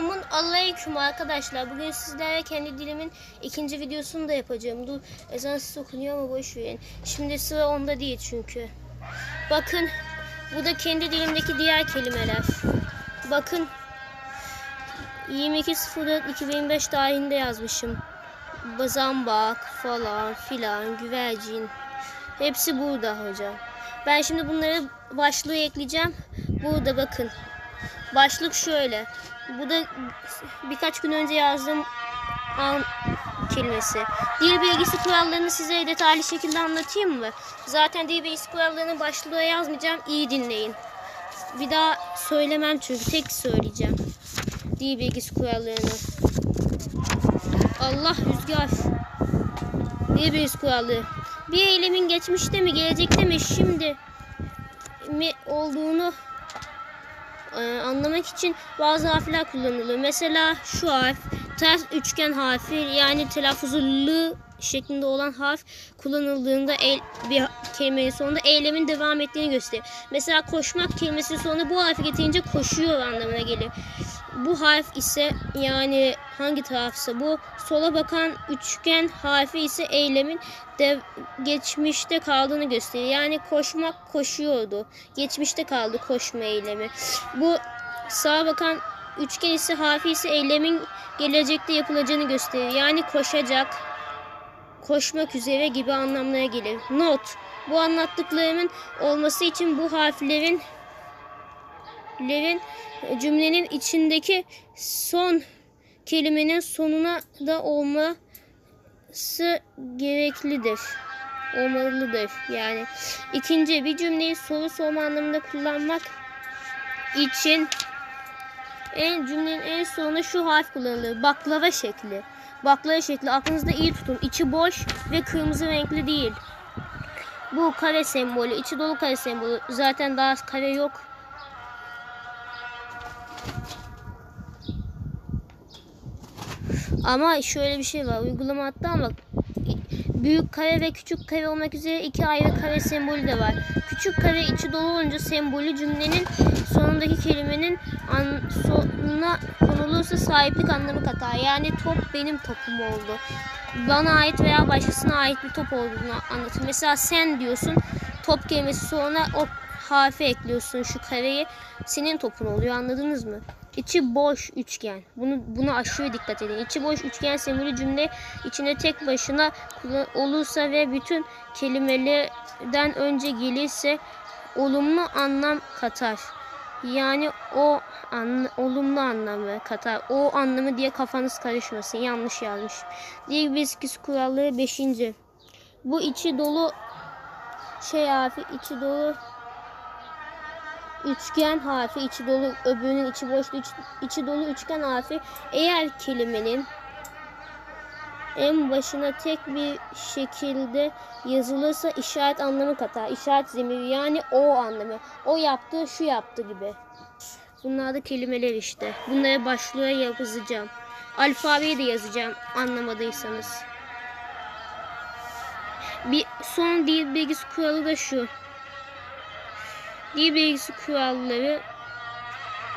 Selamun aleyküm arkadaşlar. Bugün sizlerle kendi dilimin ikinci videosunu da yapacağım. Dur ezan sesi okunuyor ama boş verin. Şimdi sıra onda değil çünkü. Bakın bu da kendi dilimdeki diğer kelimeler. Bakın 22.04.2005 tarihinde yazmışım. Zambak falan filan güvercin. Hepsi burada hocam. Ben şimdi bunları başlığı ekleyeceğim. Burada bakın. Başlık şöyle. Bu da birkaç gün önce yazdığım an kelimesi. Dil bilgisi kurallarını size detaylı şekilde anlatayım mı? Zaten dil bilgisi kurallarını başlığa yazmayacağım. İyi dinleyin. Bir daha söylemem çünkü tek söyleyeceğim. Dil bilgisi kurallarını. Allah rüzgar. Dil bilgisi kuralları. Bir eylemin geçmişte mi, gelecekte mi, şimdi mi olduğunu anlamak için bazı harfler kullanılıyor. Mesela şu harf ters üçgen harfi yani telaffuzu l şeklinde olan harf kullanıldığında el, bir kelimenin sonunda eylemin devam ettiğini gösterir. Mesela koşmak kelimesi sonunda bu harfi getirince koşuyor anlamına gelir. Bu harf ise yani hangi tarafsa bu sola bakan üçgen harfi ise eylemin de geçmişte kaldığını gösterir. Yani koşmak koşuyordu. Geçmişte kaldı koşma eylemi. Bu sağa bakan üçgen ise harfi ise eylemin gelecekte yapılacağını gösterir. Yani koşacak, koşmak üzere gibi anlamlara gelir. Not. Bu anlattıklarımın olması için bu harflerin lerin cümlenin içindeki son kelimenin sonuna da olması gereklidir. Olmalıdır yani. İkinci bir cümleyi soru sorma anlamında kullanmak için en cümlenin en sonuna şu harf kullanılır. Baklava şekli. Baklava şekli aklınızda iyi tutun. İçi boş ve kırmızı renkli değil. Bu kare sembolü, içi dolu kare sembolü. Zaten daha kare yok. Ama şöyle bir şey var. Uygulama hatta ama büyük kare ve küçük kare olmak üzere iki ayrı kare sembolü de var. Küçük kare içi dolu olunca sembolü cümlenin sonundaki kelimenin an, sonuna konulursa sahiplik anlamı katar. Yani top benim topum oldu. Bana ait veya başkasına ait bir top olduğunu anlatır. Mesela sen diyorsun top kelimesi sonra o harfi ekliyorsun şu kareyi senin topun oluyor anladınız mı? İçi boş üçgen. Bunu buna aşırı dikkat edin. İçi boş üçgen sembolü cümle içinde tek başına olursa ve bütün kelimelerden önce gelirse olumlu anlam katar. Yani o an, olumlu anlamı katar. O anlamı diye kafanız karışmasın. Yanlış yazmış. Dil bilgisi kuralları 5. Bu içi dolu şey harfi içi dolu üçgen harfi içi dolu öbürünün içi boş iç, içi dolu üçgen harfi eğer kelimenin en başına tek bir şekilde yazılırsa işaret anlamı katar. İşaret zemiri yani o anlamı. O yaptı, şu yaptı gibi. Bunlar da kelimeler işte. Bunları başlığa yazacağım. Alfabeyi de yazacağım anlamadıysanız. Bir son dil bilgisi kuralı da şu. Dil bilgisi kuralları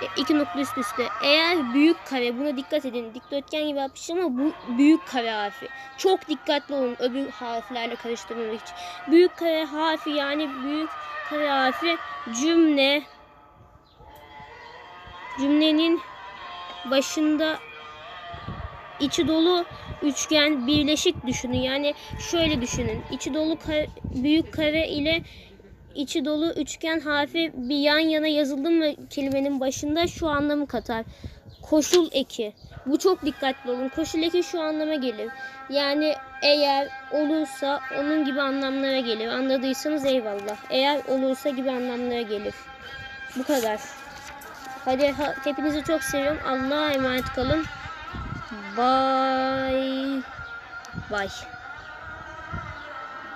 e, iki nokta üst üste. Eğer büyük kare buna dikkat edin. Dikdörtgen gibi yapmışım ama bu büyük kare harfi. Çok dikkatli olun öbür harflerle karıştırmamak için. Büyük kare harfi yani büyük kare harfi cümle cümlenin başında içi dolu üçgen birleşik düşünün. Yani şöyle düşünün. İçi dolu kare, büyük kare ile içi dolu üçgen harfi bir yan yana yazıldı mı kelimenin başında şu anlamı katar. Koşul eki. Bu çok dikkatli olun. Koşul eki şu anlama gelir. Yani eğer olursa onun gibi anlamlara gelir. Anladıysanız eyvallah. Eğer olursa gibi anlamlara gelir. Bu kadar. Hadi hepinizi çok seviyorum. Allah'a emanet kalın. Bye. Bye.